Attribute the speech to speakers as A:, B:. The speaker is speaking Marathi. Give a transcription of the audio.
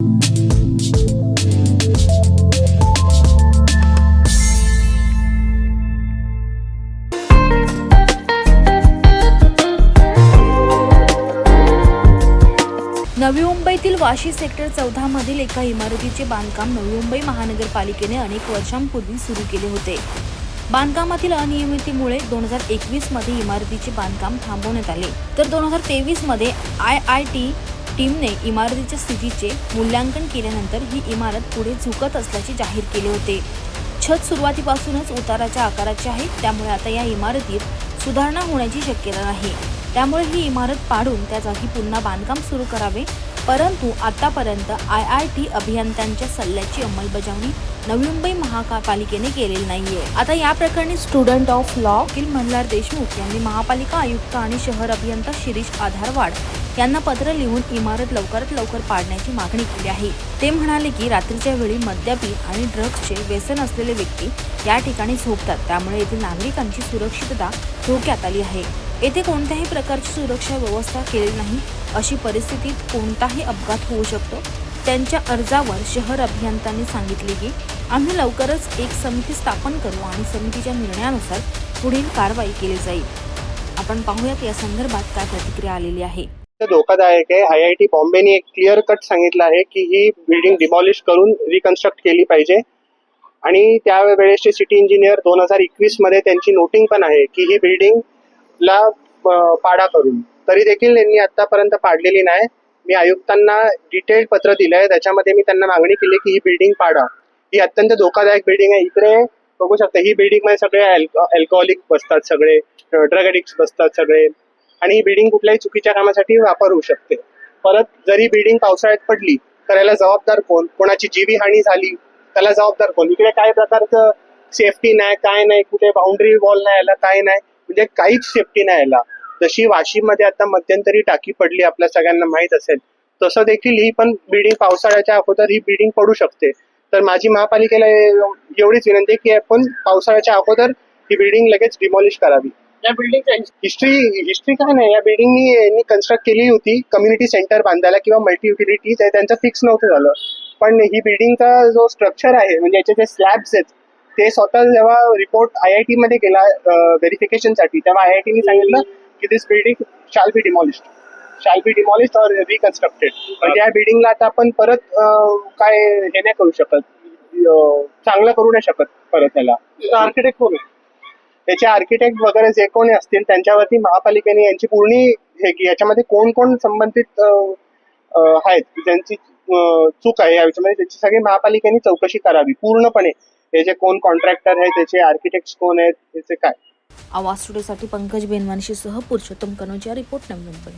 A: नवी मुंबईतील वाशी सेक्टर चौदा मधील एका इमारतीचे बांधकाम नवी मुंबई महानगरपालिकेने अनेक वर्षांपूर्वी सुरू केले होते. बांधकामातील अनियमितीमुळे दोन हजार एकवीसमध्ये इमारतीचे बांधकाम थांबवण्यात आले. तर दोन हजार तेवीसमध्ये आय आय टी टीमने इमारतीच्या स्थितीचे मूल्यांकन केल्यानंतर ही इमारत पुढे झुकत असल्याचे जाहीर केले होते. छत सुरुवातीपासूनच उताराच्या आकाराची आहे त्यामुळे आता या इमारतीत सुधारणा होण्याची शक्यता नाही. त्यामुळे ही इमारत पाडून त्या जागी पुन्हा बांधकाम सुरू करावे परंतु आतापर्यंत आय आय टी अभियंत्यांच्या सल्ल्याची अंमलबजावणी नवी मुंबई महापालिकेने केलेली नाहीये. आता या प्रकरणी स्टुडंट ऑफ लॉ वकील मल्हार देशमुख यांनी महापालिका आयुक्त आणि शहर अभियंता शिरीष आधारवाड यांना पत्र लिहून इमारत लवकरात लवकर पाडण्याची मागणी केली आहे. ते म्हणाले की रात्रीच्या वेळी मद्यपी आणि ड्रग्सचे व्यसन असलेले व्यक्ती या ठिकाणी झोपतात. त्यामुळे येथील नागरिकांची सुरक्षितता धोक्यात आली आहे. येथे कोणत्याही प्रकारची सुरक्षा व्यवस्था केली नाही अशी परिस्थितीत कोणताही अपघात होऊ शकतो. त्यांच्या अर्जावर शहर अभियंत्यांनी सांगितले की आम्ही लवकरच एक समिती स्थापन करू आणि समितीच्या निर्णयानुसार पुढील कारवाई केली जाईल. आपण पाहूयात या संदर्भात काय प्रतिक्रिया आलेली आहे.
B: धोकादायक आहे. आय आय टी बॉम्बेने एक क्लिअर कट सांगितलं आहे की ही बिल्डिंग डिमॉलिश करून रिकन्स्ट्रक्ट केली पाहिजे. आणि त्यावेळेसचे सिटी इंजिनियर दोन हजार एकवीसमध्ये त्यांची नोटिंग पण आहे की ही बिल्डिंग ला पाडा करून. तरी देखील त्यांनी आतापर्यंत पाडलेली नाही. मी आयुक्तांना डिटेल पत्र दिलंय. त्याच्यामध्ये मी त्यांना मागणी केली की ही बिल्डिंग पाडा. ही अत्यंत धोकादायक बिल्डिंग आहे. इकडे बघू शकता ही बिल्डिंगमध्ये सगळे अल्कोहोलिक बसतात सगळे ड्रग अडिक्ट बसतात सगळे. आणि ही बिल्डिंग कुठल्याही चुकीच्या कामासाठी वापर होऊ शकते. परत जरी बिल्डिंग पावसाळ्यात पडली तर याला जबाबदार कोण? कोणाची जीवीहानी झाली त्याला जबाबदार कोण? इकडे काय प्रकारचं सेफ्टी नाही काय नाही कुठे बाउंड्री वॉल नाही याला काय नाही म्हणजे काहीच सेफ्टी नाही याला जशी वाशिममध्ये आता मध्यंतरी टाकी पडली आपल्या सगळ्यांना माहीत असेल तसं देखील ही पण बिल्डिंग पावसाळ्याच्या अगोदर ही बिल्डिंग पडू शकते. तर माझी महापालिकेला एवढीच विनंती आहे की आपण पावसाळ्याच्या अगोदर ही बिल्डिंग लगेच डिमॉलिश करावी.
C: या बिल्डिंगच्या
B: हिस्ट्री हिस्ट्री काय नाही. या बिल्डिंगनी यांनी कन्स्ट्रक्ट केली होती कम्युनिटी सेंटर बांधायला किंवा मल्टी युटिलिटी त्यांचं फिक्स नव्हतं झालं. पण ही बिल्डिंगचा जो स्ट्रक्चर आहे म्हणजे याचे जे स्लॅब्स आहेत ते स्वतः जेव्हा रिपोर्ट आय आय टी मध्ये गेला व्हेरिफिकेशनसाठी तेव्हा आय आय टीने सांगितलं की दिस building shall be demolish shall be demolish और रिकन्स्ट्रक्टेड म्हणजे या बिल्डिंगला आता आपण परत काय हे नाही करू शकत. चांगलं करू नाही शकत परत त्याला आर्किटेक्ट कोण आहे? याचे आर्किटेक्ट वगैरे जे कोणी असतील त्यांच्यावरती महापालिकेने यांची पूर्ण हे की याच्यामध्ये कोण कोण संबंधित आहेत ज्यांची चूक आहे या त्याची सगळी महापालिकेने चौकशी करावी पूर्णपणे. हे जे कोण कॉन्ट्रॅक्टर आहेत त्याचे आर्किटेक्ट कोण आहेत त्याचे काय?
A: आवाज स्टुडिओसाठी पंकज बेनवानशी सह पुरुषोत्तम कनोजिया रिपोर्ट नवी मुंबई.